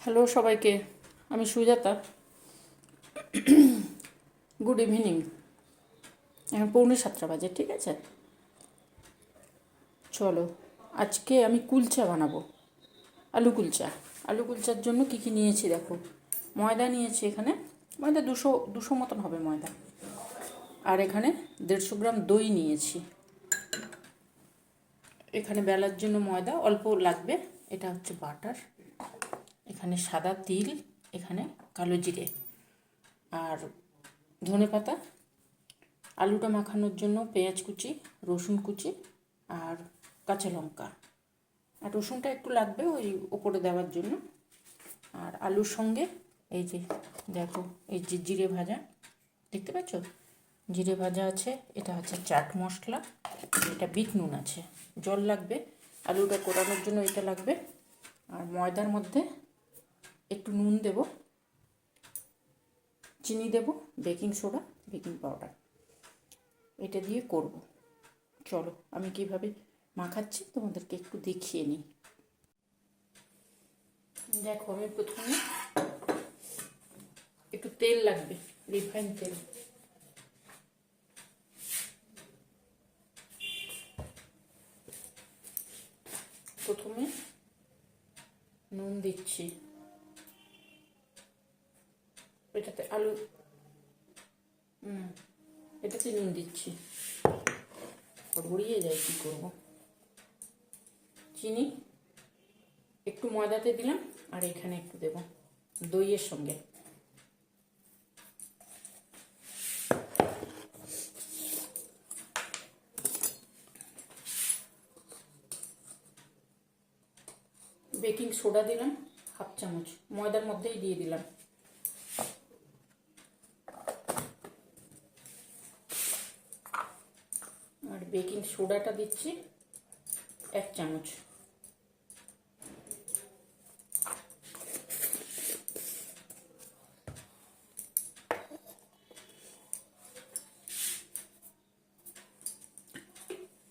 Hello সবাইকে। আমি Sujata. Good evening এখন পৌনে সাতটা বাজে, ঠিক আছে? চলো, আজকে আমি কুলচা বানাবো। আলু কুলচা। আলু কুলচার জন্য কী কী নিয়েছি দেখো। ময়দা নিয়েছি এখানে। ময়দা দুশো দুশো মতন হবে ময়দা। আর এখানে দেড়শো গ্রাম দই নিয়েছি। এখানে বেলার জন্য ময়দা, অল্প লাগবে। এটা হচ্ছে বাটার। এখানে সাদা তিল, এখানে কালো জিরে। আর ধনে পাতা, আলুটা মাখানোর জন্য পেঁয়াজ কুচি, রসুন কুচি আর কাঁচা লঙ্কা। আর রসুনটা একটু লাগবে ওই ওপরে দেওয়ার জন্য। আর আলুর সঙ্গে এই যে দেখো, এই যে জিরে ভাজা, দেখতে পাচ্ছ? জিরে ভাজা আছে, এটা হচ্ছে চাট মশলা, এটা বিট নুন আছে। জল লাগবে, আলুটা কোরানোর জন্য এটা লাগবে। আর ময়দার মধ্যে একটু নুন দেব, চিনি দেব, বেকিং সোডা, বেকিং পাউডার। এটা দিয়ে করব। চলো, আমি কীভাবে মাখাচ্ছি তোমাদেরকে একটু দেখিয়ে নিই। দেখো আমি প্রথমে একটু তেল লাগবে, রিফাইন তেল। প্রথমে নুন দিচ্ছি। এটাতে আলু। হুম এটাতে নুন দিচ্ছি। গড়িয়ে যায়, কী করব? চিনি, একটু ময়দাতে দিলাম, আর এখানে একটু দেব দইয়ের সঙ্গে। বেকিং সোডা দিলাম, হাফ চামচ। ময়দার মধ্যেই দিয়ে দিলাম আর বেকিং সোডাটা দিচ্ছি এক চামচ।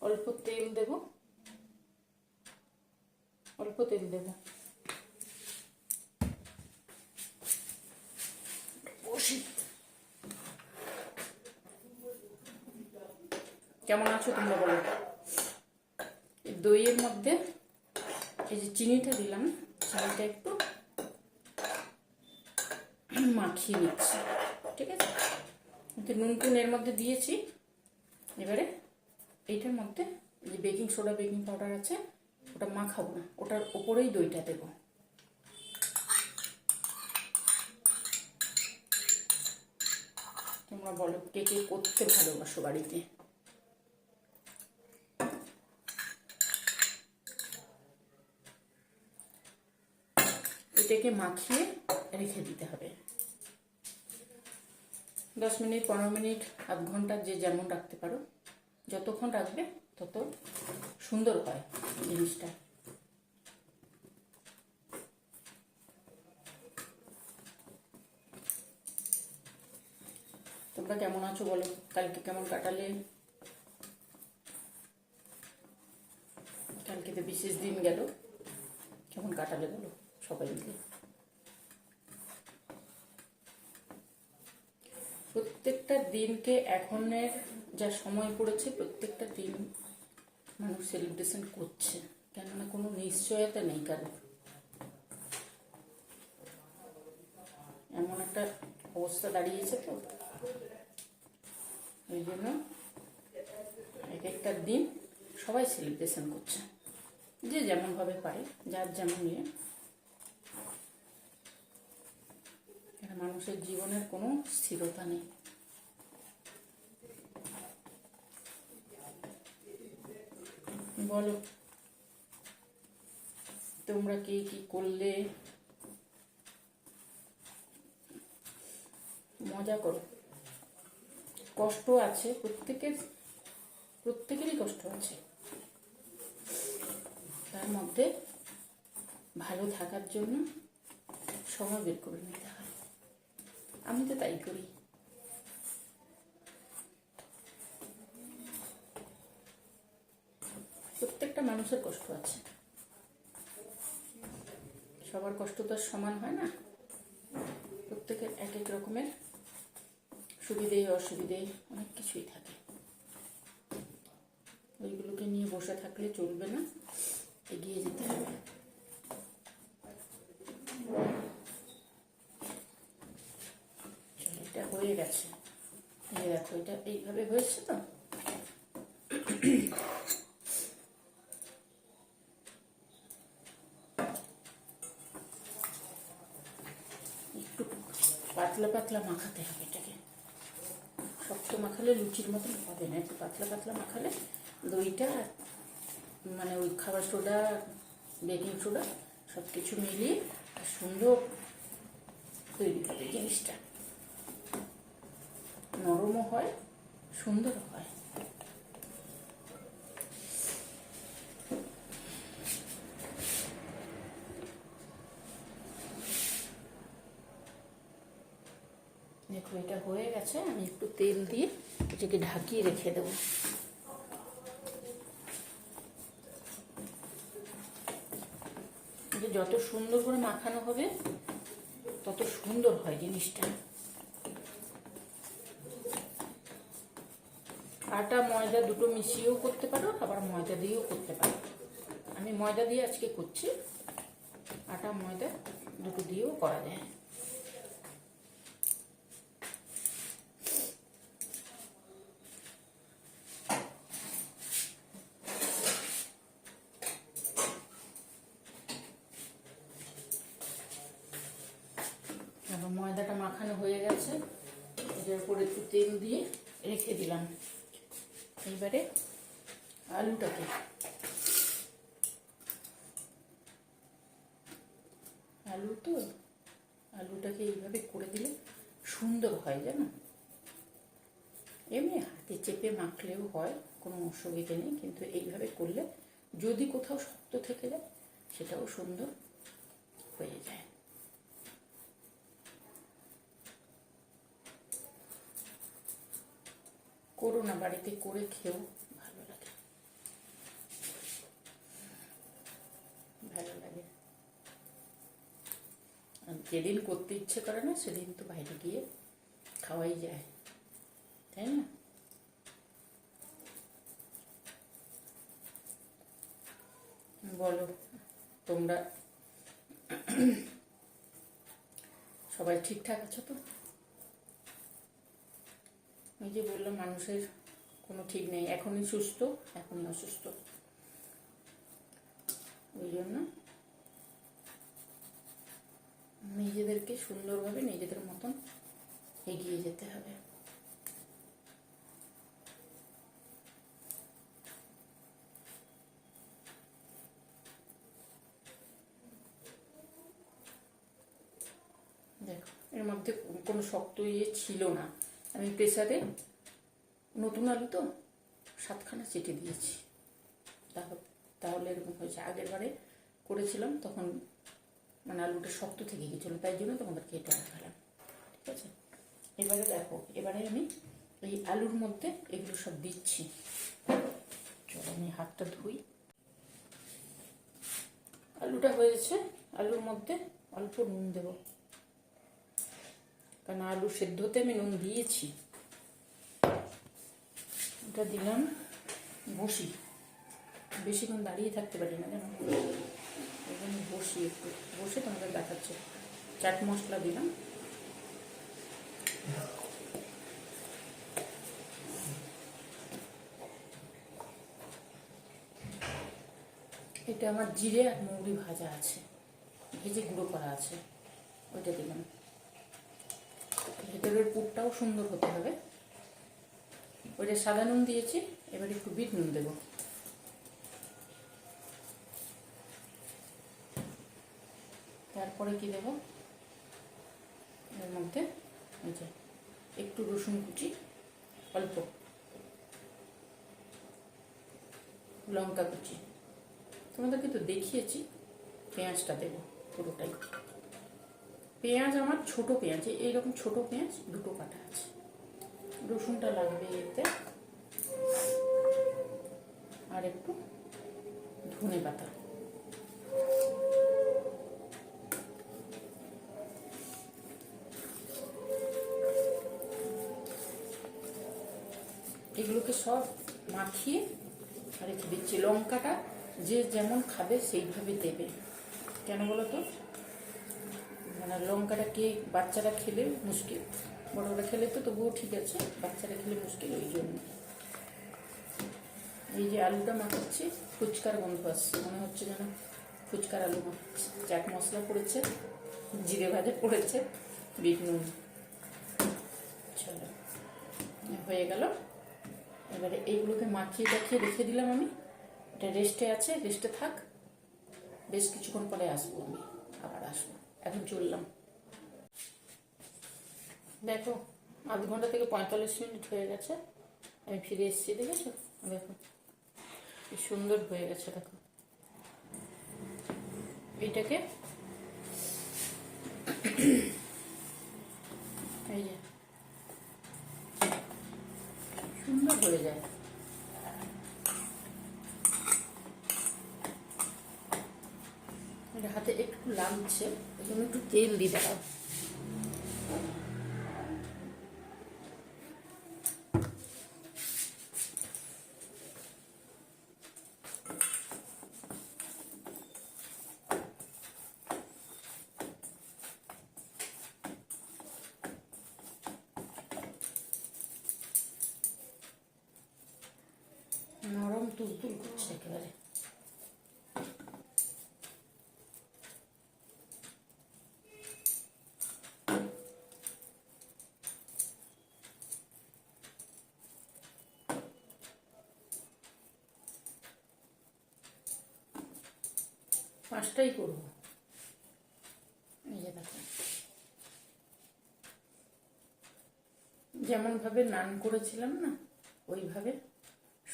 অল্প তেল দেব। অল্প তেল দেব। কেমন আছো তোমরা বলো। দইয়ের মধ্যে এই যে চিনিটা দিলাম, চিনিটা একটু মাখিয়ে নিচ্ছি, ঠিক আছে? নুন টুন এর মধ্যে দিয়েছি। এবারে এইটার মধ্যে যে বেকিং সোডা, বেকিং পাউডার আছে, ওটা মাখাবো না। ওটার ওপরেই দইটা দেব। তোমরা বলো, কে কে করতে ভালোবাসো বাড়িতে? এটাকে মাখিয়ে রেখে দিতে হবে। দশ মিনিট, পনেরো মিনিট, আধ ঘণ্টা যে যেমন রাখতে পারো। যতক্ষণ রাখবে তত সুন্দর হয় জিনিসটা। তোমরা কেমন আছো বলো? কালকে কেমন কাটালে? কালকে তো বিশেষ দিন গেল। কেমন কাটালে বলো? সবাই মিলে। প্রত্যেকটা দিনকে এখনের যা সময় পড়েছে, প্রত্যেকটা দিন মানুষ সেলিব্রেশন করছে, কেননা কোনো নিশ্চয়তা নেই কারও এমন একটা অবস্থা দাঁড়িয়েছে তো। ওই জন্য এক একটা দিন সবাই সেলিব্রেশন করছে। যে যেমনভাবে পারে, যার যেমন ইয়ে। মানুষের জীবনের কোনো স্থিরতা নেই। বলো, তোমরা কি কি করলে? মজা করো। কষ্ট আছে, প্রত্যেকের, প্রত্যেকেরই কষ্ট আছে। তার মধ্যে ভালো থাকার জন্য সময় বের করে নিতে আমি তো তাই করি। প্রত্যেকটা মানুষের কষ্ট আছে। সবার কষ্ট তো সমান হয় না। প্রত্যেকের এক এক রকমের সুবিধে অসুবিধে অনেক কিছুই থাকে। ওইগুলোকে নিয়ে বসে থাকলে চলবে না, এগিয়ে যেতে হবে চলো, এটা হয়ে গেছে। দেখো, এটা এইভাবে হয়েছে তো? একটু পাতলা পাতলা মাখাতে হবে এটাকে। শক্ত মাখালে লুচির মতন হবে না, একটু পাতলা পাতলা মাখালে দইটা মানে ওই খাবার সোডা, বেকিং সোডা সব কিছু মিলিয়ে সুন্দর তৈরি হবে জিনিসটা। নরমও হয় সুন্দর হয়। দেখো, এটা হয়ে গেছে, আমি একটু তেল দিয়ে এটাকে ঢাকিয়ে রেখে দেবো। যত সুন্দর করে মাখানো হবে, তত সুন্দর হয় জিনিসটা। আটা, ময়দা দুটো মিশিয়েও করতে পারো, আবার ময়দা দিয়েও করতে পারো। আমি ময়দা দিয়ে আজকে করছি। আটা, ময়দা দুটো দিয়েও করা যায় এবার ময়দাটা মাখানো হয়ে গেছে এটার উপরে একটু তেল দিয়ে রেখে দিলাম এইবারে আলুটাকে আলু তো, আলুটাকে এইভাবে করে দিলে সুন্দর হয় জানো। এমনি হাতে চেপে মাখলেও হয়, কোনো অসুবিধে নেই, কিন্তু এইভাবে করলে যদি কোথাও শক্ত থেকে যায়, সেটাও সুন্দর হয়ে যায়। করো না, বাড়িতে করে খেও ভালো লাগে ভালো লাগে আর যেদিন করতে ইচ্ছে করে না, সেদিন তো বাইরে গিয়ে খাওয়াই যায়। তাই না? বলো, তোমরা সবাই ঠিকঠাক আছো তো? ওই যে বললাম, মানুষের কোনো ঠিক নেই। এখনই সুস্থ, এখনই অসুস্থ। ওই জন্য নিজেদেরকে সুন্দরভাবে নিজেদের মতন এগিয়ে যেতে হবে। দেখো, এর মধ্যে কোনো শক্ত ইয়ে ছিল না। আমি প্রেসারে নতুন আলু তো সাতখানা চেটে দিয়েছি। তাহলে তাহলে এরকম হয়েছে। আগের বারে করেছিলাম, তখন মানে আলুটা শক্ত থেকে গেছিল, তাই জন্য তোমাদেরকে এটা দেখালাম। ঠিক আছে? এবারে দেখো, এবারে আমি এই আলুর মধ্যে এগুলো সব দিচ্ছি। চলো আমি হাতটা ধুই। আলুটা হয়েছে, আলুর মধ্যে অল্প নুন দেবো। কারণ আলু সেদ্ধতে আমি নুন দিয়েছি। ওটা দিলাম বসি। বেশিক্ষণ দাঁড়িয়ে থাকতে পারি না, জানো? জন্য বসি একটু। বসে তোমাদের দেখাচ্ছে। চাট মশলা দিলাম। এটা আমার জিরে আর মৌরি ভাজা আছে। ভেজে গুঁড়ো করা আছে। ওইটা দিলাম। ভেতরের পুরটাও সুন্দর হতে হবে। ওইটা সাদা নুন দিয়েছি। এবার একটু বিট নুন দেবো। তারপরে কি দেবো? এর মধ্যে এই যে একটু রসুন কুচি, অল্প লঙ্কা কুচি। তোমাদেরকে তো দেখিয়েছি, পেঁয়াজটা দেবো পুরোটাই। পেঁয়াজ আমার ছোট পেঁয়াজ এইরকম ছোট পেঁয়াজ দুটো কাটা আছে। রসুনটা লাগবে এতে। আর একটু ধনে পাতা এইগুলোকে সব মাখিয়ে রেখে দিচ্ছি লঙ্কাটা, যে যেমন খাবে সেইভাবে দেবে। কেন বলো তো? মানে লঙ্কাটা কে বাচ্চারা খেলে মুশকিল। বড়রা খেলে তো তবুও ঠিক আছে, বাচ্চারা খেলে মুশকিল ওই জন্য। এই যে আলুটা মাখাচ্ছি, ফুচকার গন্ধ আসছে, মনে হচ্ছে যেন ফুচকার আলু মাখাচ্ছি। চাট মশলা পড়েছে, জিরে ভাজা পড়েছে, বিট নুন। চলো, হয়ে গেল। এবারে এইগুলোকে মাখিয়ে টাখিয়ে রেখে দিলাম আমি। এটা রেস্টে আছে রেস্টে থাক। বেশ কিছুক্ষণ পরে আসব আমি, আবার আসব। এখন চললাম। দেখো, আধ ঘণ্টা থেকে পঁয়তাল্লিশ মিনিট হয়ে গেছে। আমি ফিরে এসেছি, দেখেছ? দেখো সুন্দর হয়ে গেছে, দেখো। এইটাকে এই যে হয়ে যায়। এটা হাতে একটু লাগছে জন্য একটু তেল দিয়ে দাও নরম তুলতুল করছে একেবারে পাঁচটাই করব যে দেখো নান করেছিলাম না ওইভাবে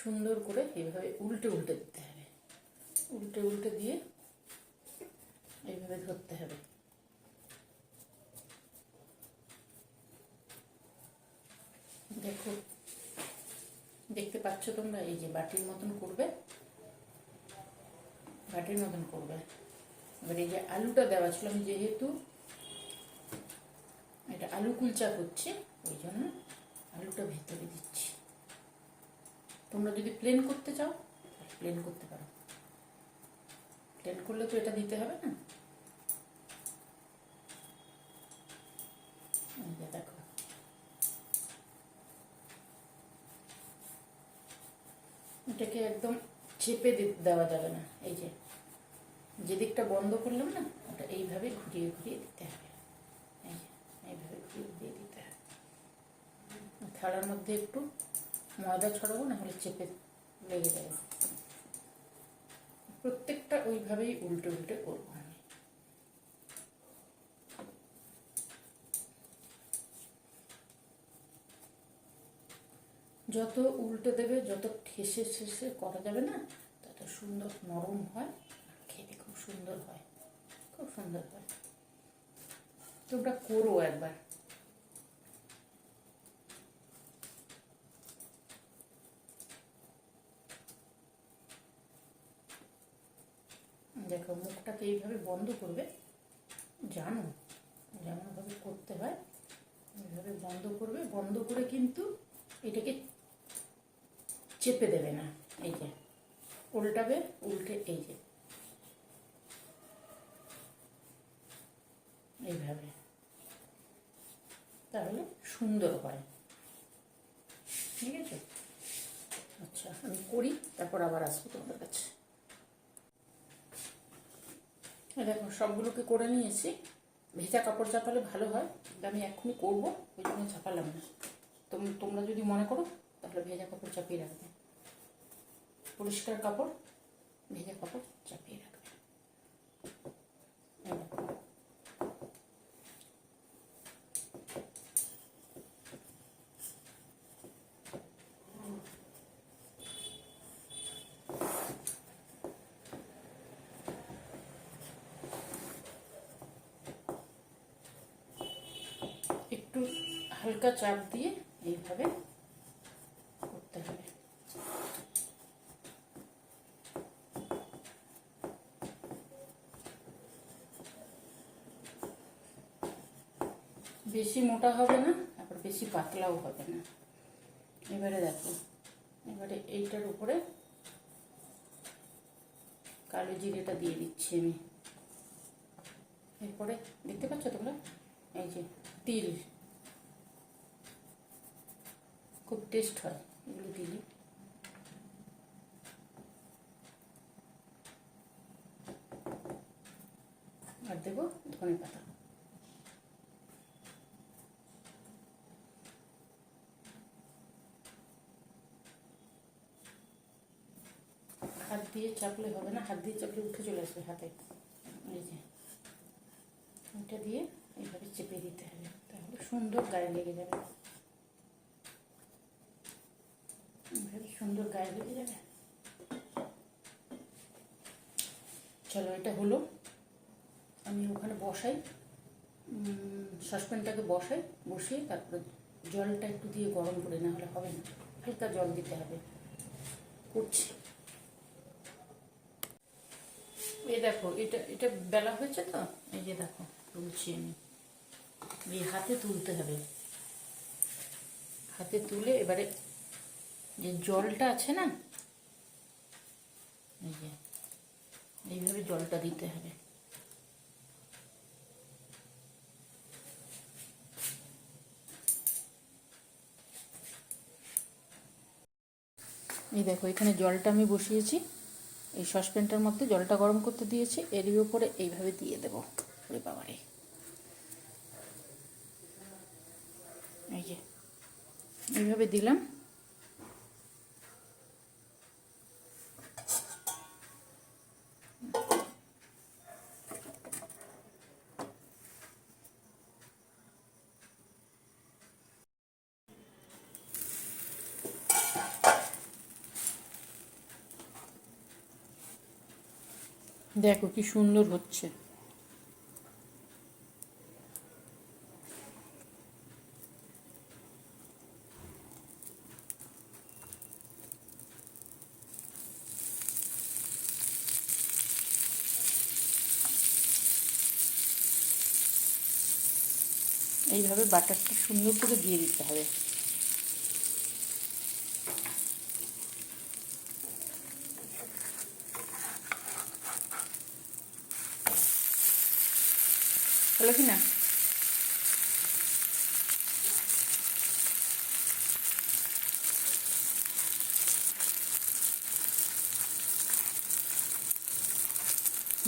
সুন্দর করে এইভাবে উল্টে উল্টে দিতে হবে। উল্টে উল্টে দিয়ে এইভাবে ধরতে হবে। দেখো, দেখতে পাচ্ছ তোমরা, এই যে বাটির মতন করবে। বাটির মতন করবে। এবার এই যে আলুটা দেওয়া ছিল, আমি যেহেতু এটা আলু কুলচা করছি, ওই জন্য আলুটা ভেতরে দিচ্ছি। তোমরা যদি প্লেন করতে চাও প্লেন করতে পারো। প্লেন করলে তো এটা দিতে হবে না। দেখো। এটাকে একদম চেপে দেওয়া যাবে না। এই যে যে দিকটা বন্ধ করলাম না, ওটা এইভাবে ঘুরিয়ে ঘুরিয়ে দিতে হবে। এই এইভাবে ঘুরিয়ে ঘুরিয়ে দিতে হবে। থালার মধ্যে একটু ময়দা ছড়াবো না হলে চেপে লেগে যাবে। প্রত্যেকটা ওইভাবেই উল্টে উল্টে করব আমি। যত উল্টে দেবে, যত ঠেসে ঠেসে করা যাবে না, তত সুন্দর নরম হয় খেতে খুব সুন্দর হয়। খুব সুন্দর হয়। তোমরা করো একবার। দেখো, মুখটাকে এইভাবে বন্ধ করবে। জানো, যেমনভাবে করতে হয়, এইভাবে বন্ধ করবে। বন্ধ করে কিন্তু এটাকে চেপে দেবে না, এই যে। উল্টাবে, উল্টে এই যে। এইভাবে। তাহলে সুন্দর হয়। ঠিক আছে? আচ্ছা আমি করি, তারপর আবার আসব তোমাদের কাছে এই দেখো, সবগুলোকে করে নিয়েছি। ভেজা কাপড় চাপালে ভালো হয়, এটা আমি এখনই করব, ওই জন্য চাপালাম না। তোম- তোমরা যদি মনে করো, তাহলে ভেজা কাপড় চাপিয়ে রাখবে। পরিষ্কার কাপড়, ভেজা কাপড় চাপিয়ে রাখবে এই দেখো। একটু হালকা চাপ দিয়ে এইভাবে করতে হবে। বেশি মোটা হবে না আবার বেশি পাতলাও হবে না। এবারে দেখো, এবারে এইটার উপরে কালো জিরেটা দিয়ে দিচ্ছি আমি। এরপরে, দেখতে পাচ্ছ তোমরা? এই যে তিল খুব টেস্ট হয়, এগুলো দিলে। আর দেবো ধনে পাতা। হাত দিয়ে চাপলে হবে না, হাত দিয়ে চাপলে উঠে চলে আসবে হাতে। এই দিয়ে এইভাবে চেপে দিতে হবে, তাহলে সুন্দর গায়ে লেগে যাবে এইভাবে সুন্দর গায়ে লেগে যাবে? চলো, এটা হলো। আমি ওখানে বসাই। সসপ্যানটাকে বসাই, বসিয়ে তারপরে জলটা একটু দিয়ে গরম করে না হলে হবে না। হালকা জল দিতে হবে। করছি। এ দেখো, এটা এটা বেলা হয়েছে তো? এই যে দেখো, তুলছি আমি। এই হাতে তুলতে হবে। হাতে তুলে এবারে যে জলটা আছে না? এই যে, এইভাবে জলটা দিতে হবে। এই দেখো, এখানে জলটা আমি বসিয়েছি। এই সসপ্যানটার মধ্যে জলটা গরম করতে দিয়েছি। এরই উপরে এইভাবে দিয়ে দেবো। বাবারে। এই যে, এইভাবে দিলাম। দেখো কি সুন্দর হচ্ছে। এইভাবে বাটারটা সুন্দর করে দিয়ে দিতে হবে হলো কি না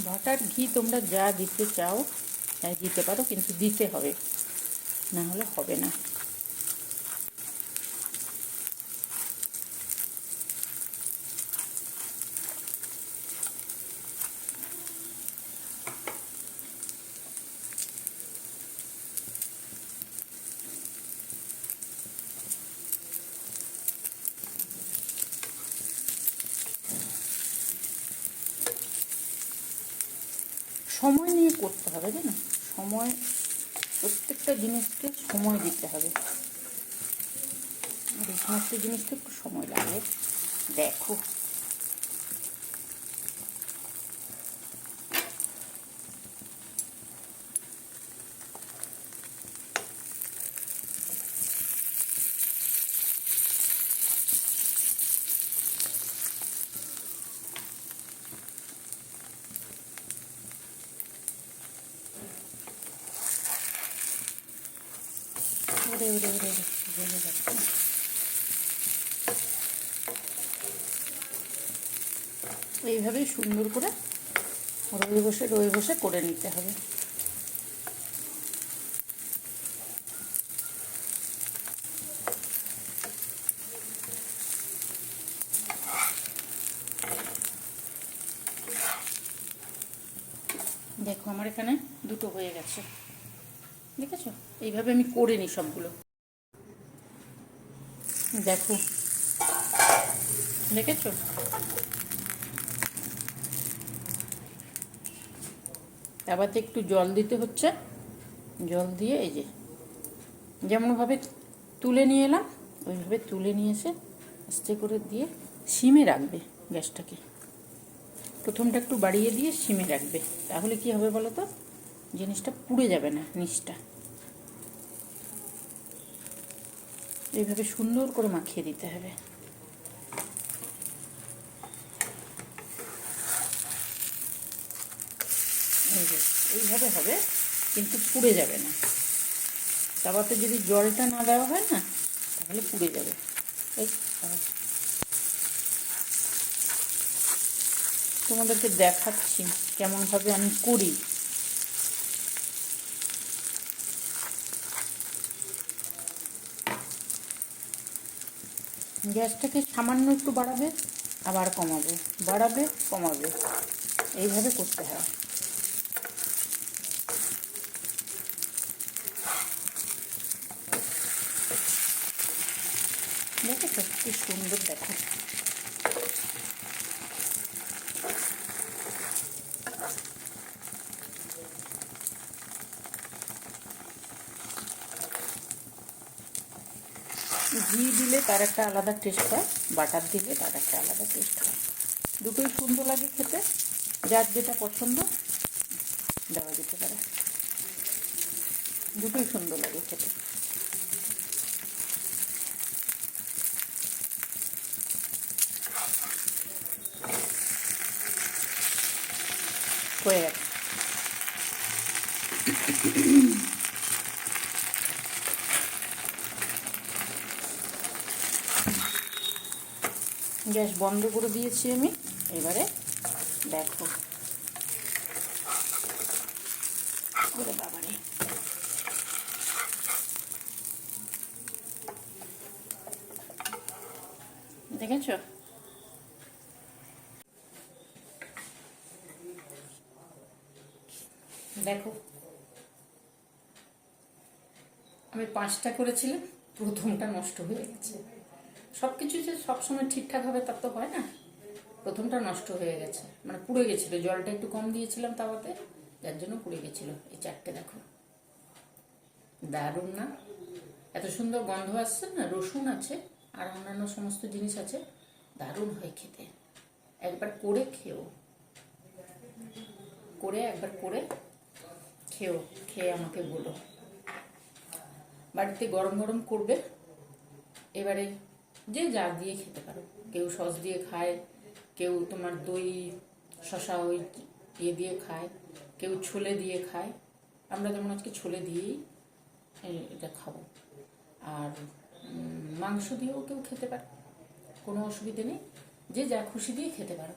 বাটার ঘি তোমরা যা দিতে চাও তাই দিতে পারো, কিন্তু দিতে হবে। না হলে হবে না সময় নিয়ে করতে হবে জানো সময় প্রত্যেকটা জিনিসকে দিতে হবে। আর এই সমস্ত জিনিসটা একটু সময় লাগে। দেখো ওরে ওরে ওরে ওরে জ্বলে যাচ্ছে এইভাবেই সুন্দর করে রয়ে বসে রয়ে বসে করে নিতে হবে। দেখো, আমার এখানে দুটো হয়ে গেছে। দেখেছ? এইভাবে আমি করে নিই সবগুলো। দেখো। দেখেছ? আবার একটু জল দিতে হচ্ছে। জল দিয়ে এই যে যেমনভাবে তুলে নিয়ে এলাম, ওইভাবে তুলে নিয়ে এসে আস্তে করে দিয়ে সিমে রাখবে গ্যাসটাকে। প্রথমটা একটু বাড়িয়ে দিয়ে সিমে রাখবে। তাহলে কি হবে বলো তো? জিনিসটা পুড়ে যাবে না, নিচটা। এইভাবে সুন্দর করে মাখিয়ে দিতে হবে। এইভাবে হবে, কিন্তু পুড়ে যাবে না। তাওয়াতে যদি জলটা না দেওয়া হয় না, তাহলে পুড়ে যাবে। এই। তোমাদেরকে দেখাচ্ছি কেমনভাবে আমি করি। গ্যাসটাকে সামান্য একটু বাড়াবে, আবার কমাবে। বাড়াবে, কমাবে। এইভাবে করতে হয় দেখেছ কি সুন্দর দেখো। ঘি দিলে তার একটা আলাদা টেস্ট হয় বাটার দিলে তার একটা আলাদা টেস্ট হয়। দুটোই সুন্দর লাগে খেতে, যার যেটা পছন্দ, দেওয়া যেতে পারে। দুটোই সুন্দর লাগে খেতে হয়ে গেছে গ্যাস বন্ধ করে দিয়েছি আমি। এবারে দেখো। দেখেছ? দেখো। আমি পাঁচটা করেছিলাম প্রথমটা নষ্ট হয়ে গেছে। সব কিছু যে সবসময় ঠিকঠাক হবে তা তো হয় না। প্রথমটা নষ্ট হয়ে গেছে মানে পুড়ে গেছিল। জলটা একটু কম দিয়েছিলাম তাওয়াতে, যার জন্য পুড়ে গেছিল। এই চারটে দেখো। দারুণ না? এত সুন্দর গন্ধ আসছে না? রসুন আছে আর অন্যান্য সমস্ত জিনিস আছে। দারুণ হয় খেতে। একবার করে খেও। করে একবার করে খেও, খেয়ে আমাকে বলো। বাড়িতে গরম গরম করবে? এবারে যে যা দিয়ে খেতে পারো। কেউ সস দিয়ে খায়, কেউ তোমার দই শশা ওই ইয়ে দিয়ে খায়, কেউ ছোলে দিয়ে খায়। আমরা যেমন আজকে ছোলে দিয়েই এটা খাব। আর মাংস দিয়েও কেউ খেতে পারে। কোনো অসুবিধে নেই। যে যা খুশি দিয়ে খেতে পারো।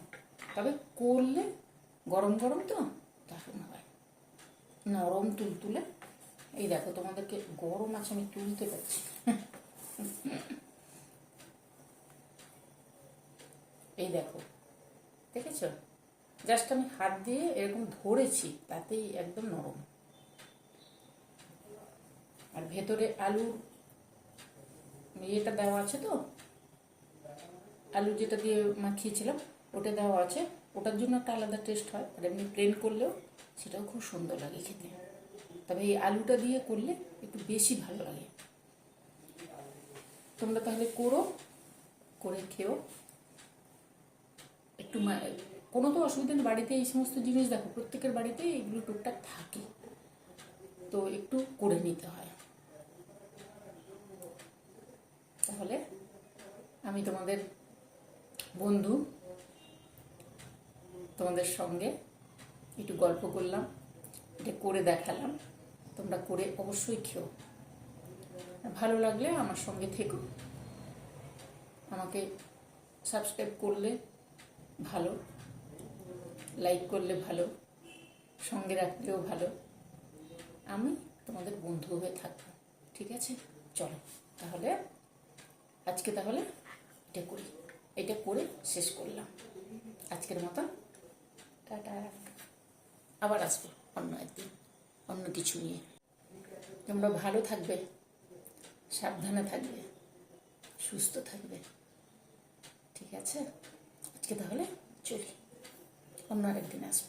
তবে করলে গরম গরম তো দারুণ হয়। নরম তুলতুলে। এই দেখো তোমাদেরকে গরম আছে আমি তুলতে পারছি। এই দেখো, দেখেছ? জাস্ট আমি হাত দিয়ে এরকম ধরেছি, তাতেই একদম নরম। আর ভেতরে আলু, ইয়েটা দেওয়া আছে তো? আলু যেটা দিয়ে মাখিয়েছিলাম, ওটা দেওয়া আছে। ওটার জন্য একটা আলাদা টেস্ট হয়, আর এমনি প্লেন করলেও সেটাও খুব সুন্দর লাগে খেতে। তবে এই আলুটা দিয়ে করলে একটু বেশি ভালো লাগে। তোমরা তাহলে করো, করে খেও। একটু কোনো তো অসুবিধা নেই, বাড়িতে এই সমস্ত জিনিস দেখো, প্রত্যেকের বাড়িতে এগুলো টুকটাক থাকে। তো একটু করে নিতে হয়। তাহলে আমি তোমাদের বন্ধু, তোমাদের সঙ্গে একটু গল্প করলাম, এটা করে দেখালাম, তোমরা করে অবশ্যই খেও। ভালো লাগলে আমার সঙ্গে থেকো। আমাকে সাবস্ক্রাইব করলে ভালো। লাইক করলে ভালো, সঙ্গে রাখলেও ভালো। আমি তোমাদের বন্ধু হয়ে থাকব, ঠিক আছে? চলো, তাহলে আজকে তাহলে এটা করি। এটা করে শেষ করলাম। আজকের মতন টাটা। আবার আসব অন্য একদিন, অন্য কিছু নিয়ে। তোমরা ভালো থাকবে, সাবধানে থাকবে, সুস্থ থাকবে, ঠিক আছে? আজকে তাহলে চলি অন্য আরেকদিন আসব